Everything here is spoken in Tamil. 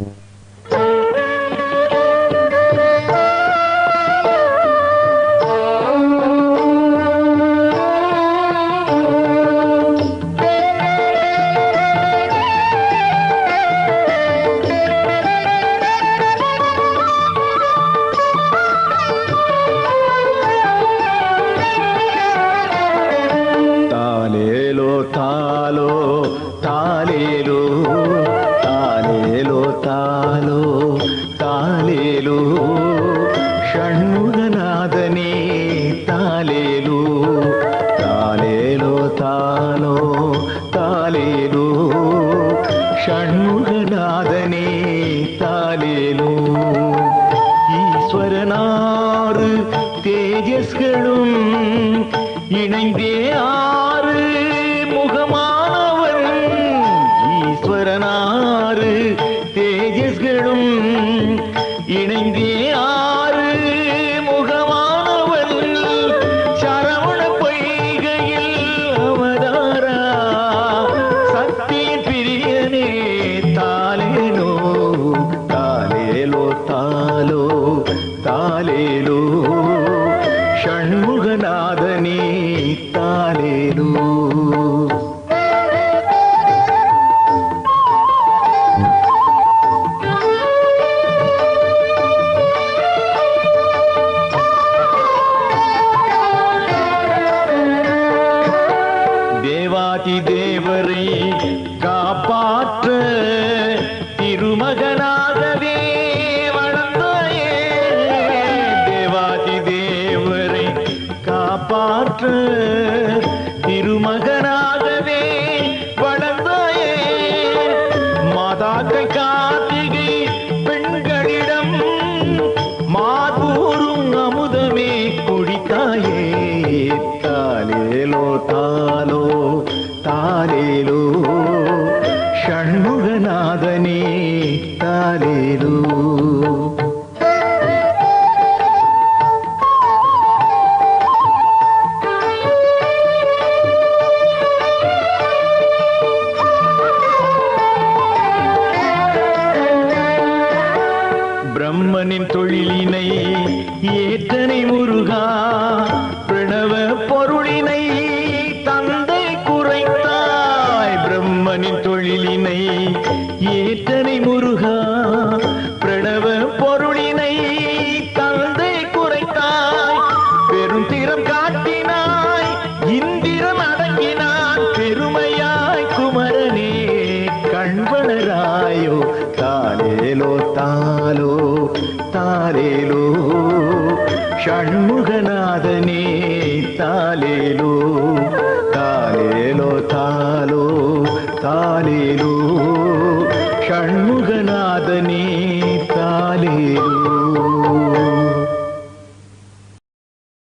Mm-hmm. താലേലു ഷൺമുഖനാഥനെ താലേലു. താലേലോ താലോ താലേലു ഷൺമുഖനാഥനെ താലേലു. ஈஸ்வரனாறு தேஜஸ்களும் இணைந்தே ஆ இணைந்தே ஆறு முகமானவன் சரவண பொய்கையில் அவதாரா? சக்தி பிரியனே தாலேலோ தாலேலோ தாலோ தாலேலோ ஷண்முகநாதனே தாலேலோ தேவாதி தேவரை காப்பாற்ற திருமகனாகவே வளர்ந்தாயே. தேவாதி தேவரை காப்பாற்ற திருமகனாகவே வளர்ந்தாயே. மாதாக்கள் காத்திகை பெண்களிடம் மாதூரும் அமுதமே குடித்தாயே. தாலேலோ தா பிரம்மனின் தொழிலினை ஏற்றனை முருகா பிரணவ பொருளினை తాలేలు. షణ్ముఖనాథనే తాలేలు. తాలేలో తాలో తాలేలు. షణ్ముఖనాథనే తాలేలు.